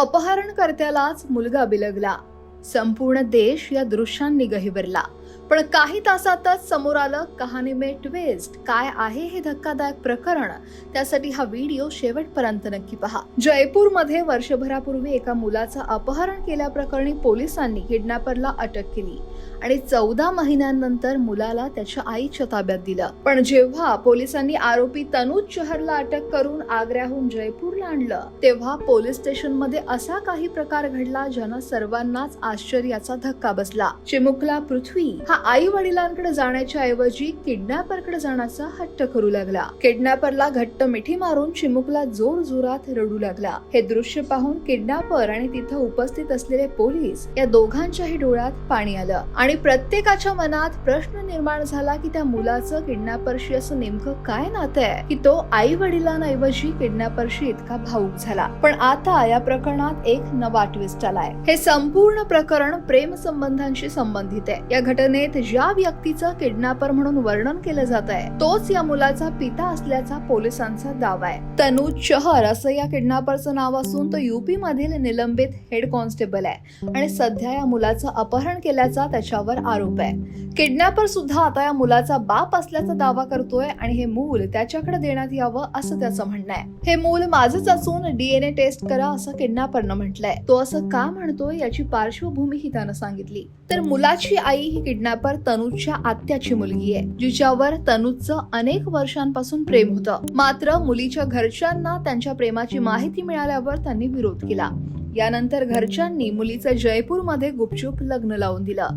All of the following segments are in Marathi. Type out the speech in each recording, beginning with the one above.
अपहरणकर्त्यालाच मुलगा बिलगला. संपूर्ण देश या दृश्यांनी गहिवरला. पण काही तासातच समोर आलं कहाणी में ट्विस्ट. काय आहे हे धक्कादायक प्रकरण? त्यासाठी हा व्हिडिओ शेवटपर्यंत नक्की पहा. जयपूरमध्ये वर्षभरापूर्वी एका मुलाचं अपहरण केल्याप्रकरणी पोलिसांनी किडनॅपरला अटक केली आणि चौदा महिन्यांनंतर मुलाला त्याच्या आईच्या ताब्यात दिलं. पण जेव्हा पोलिसांनी आरोपी तनुज चहरला अटक करून आग्र्याहून जयपूरला आणलं तेव्हा पोलीस स्टेशनमध्ये असा काही प्रकार घडला ज्यानं सर्वांनाच आश्चर्याचा धक्का बसला. चिमुकला पृथ्वी हा आई वडिलांकडे जाण्याच्या ऐवजी किडनॅपरकडे जाण्याचा हट्ट करू लागला. किडनॅपरला घट्ट मिठी मारून चिमुकला जोर जोरात रडू लागला. हे दृश्य पाहून किडनॅपर आणि तिथं उपस्थित असलेले पोलीस या दोघांच्याही डोळ्यात पाणी आलं आणि प्रत्येकाच्या मनात प्रश्न निर्माण झाला की त्या मुलाचं किडनॅपरशी असं नेमकं काय नातं आहे? की तो आई वडिलांऐवजी किडनॅपरशी इतका भाऊक झाला? पण आता या प्रकरणात एक नवा ट्विस्ट आलाय. हे संपूर्ण प्रकरण प्रेम संबंधांशी संबंधित आहे. या घटनेत ज्या व्यक्तीचं किडनॅपर म्हणून वर्णन केलं जात आहे. तोच या मुलाचा पिता असल्याचा पोलिसांचा दावा आहे. तनुज चहर असं या किडनॅपरचं नाव असून तो युपी मधील निलंबित हेड कॉन्स्टेबल आहे आणि सध्या या मुलाचं अपहरण केल्याचा त्याच्यावर आरोप आहे. किडनॅपर सुद्धा आता या मुलाचा बाप असल्याचा दावा करतोय आणि हे मूल त्याच्याकडे देण्यात यावं असं त्याचं म्हणणं आहे. हे मूल माझंच असून डीएनए टेस्ट करा असं किडनॅपरनं म्हटलंय. तो असं का म्हणतोय याची पार्श्वभूमी ही त्यानं सांगितली. तर मुलाची आई ही किडनॅपर तनुजच्या आत्याची मुलगी आहे जिच्यावर तनुजचं अनेक वर्षांपासून प्रेम होतं. मात्र मुलीच्या घरच्यांना त्यांच्या प्रेमाची माहिती मिळाल्यावर त्यांनी विरोध केला. यानंतर घरच्यांनी मुलीचं जयपूरमध्ये गुपचूप लग्न लावून दिलं.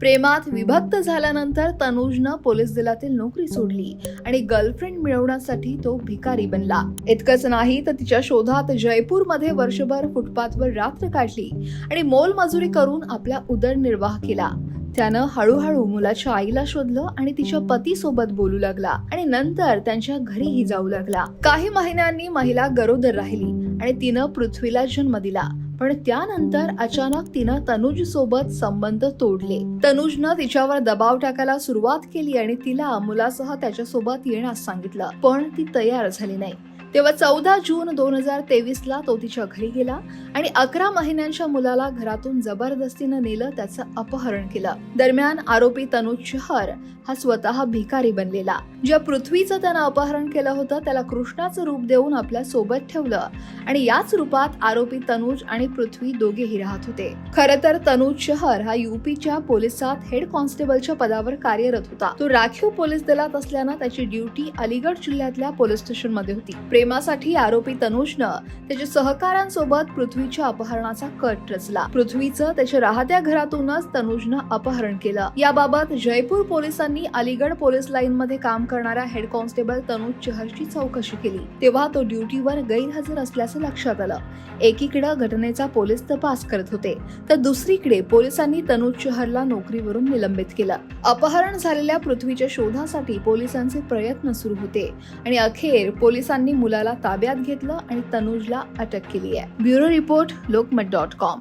प्रेमात विभक्त झाल्यानंतर तनुजनं पोलीस दलातील नोकरी सोडली आणि गर्लफ्रेंड मिळवण्यासाठी तो भिकारी बनला. इतकंच नाही तर तिच्या शोधात जयपूरमध्ये वर्षभर फुटपाथवर रात्र काढली आणि मोलमजुरी करून आपला उदरनिर्वाह केला. त्यानं हळूहळू मुलाच्या आईला शोधलं आणि तिच्या पतीसोबत बोलू लागला आणि नंतर त्यांच्या घरीही जाऊ लागला. काही महिन्यांनी महिला गरोदर राहिली आणि तिनं पृथ्वीला जन्म दिला. पण त्यानंतर अचानक तिनं तनुज सोबत संबंध तोडले. तनुजनं तिच्यावर दबाव टाकायला सुरुवात केली आणि तिला मुलासह त्याच्यासोबत येण्यास सांगितलं. पण ती तयार झाली नाही. तेव्हा चौदा जून दोन हजार तेवीसला तो तिच्या घरी गेला आणि अकरा महिन्यांच्या मुलाला घरातून जबरदस्तीनं नेलं त्याचं अपहरण केलं. दरम्यान आरोपी तनुज चहर हा स्वतः भिकारी बनलेला. ज्या पृथ्वीचं त्यानं अपहरण केलं होतं त्याला कृष्णाचं रूप देऊन आपल्यासोबत ठेवलं आणि याच रूपात आरोपी तनुज आणि पृथ्वी दोघेही राहत होते. खर तर तनुज शहर हा युपीच्या पोलिसात हेड कॉन्स्टेबलच्या पदावर कार्यरत होता. तो राखीव पोलीस दलात असल्यानं त्याची ड्युटी अलीगड जिल्ह्यातल्या पोलीस स्टेशनमध्ये होती प्रेमासाठी आरोपी तनुजनं त्याच्या सहकाऱ्यांसोबत पृथ्वीच्या अपहरणाचा कट रचला. पृथ्वीचं त्याच्या राहत्या घरातूनच तनुजनं अपहरण केलं. याबाबत जयपूर पोलिसांनी अलीगड पोलीस लाईन मध्ये काम करणाऱ्या हेड कॉन्स्टेबल तनुज चहरची चौकशी केली. तेव्हा तो ड्युटीवर गैरहजर असल्याचं लक्षात आलं. एकीकडे घटनेचा पोलीस तपास करत होते तर दुसरीकडे पोलिसांनी तनुज चहरला नोकरीवरून निलंबित केलं. अपहरण झालेल्या पृथ्वीच्या शोधासाठी पोलिसांचे प्रयत्न सुरू होते आणि अखेर पोलिसांनी मुलाला ताब्यात घेतलं आणि तनुजला अटक केली आहे. Bureau report Lokmat dot com.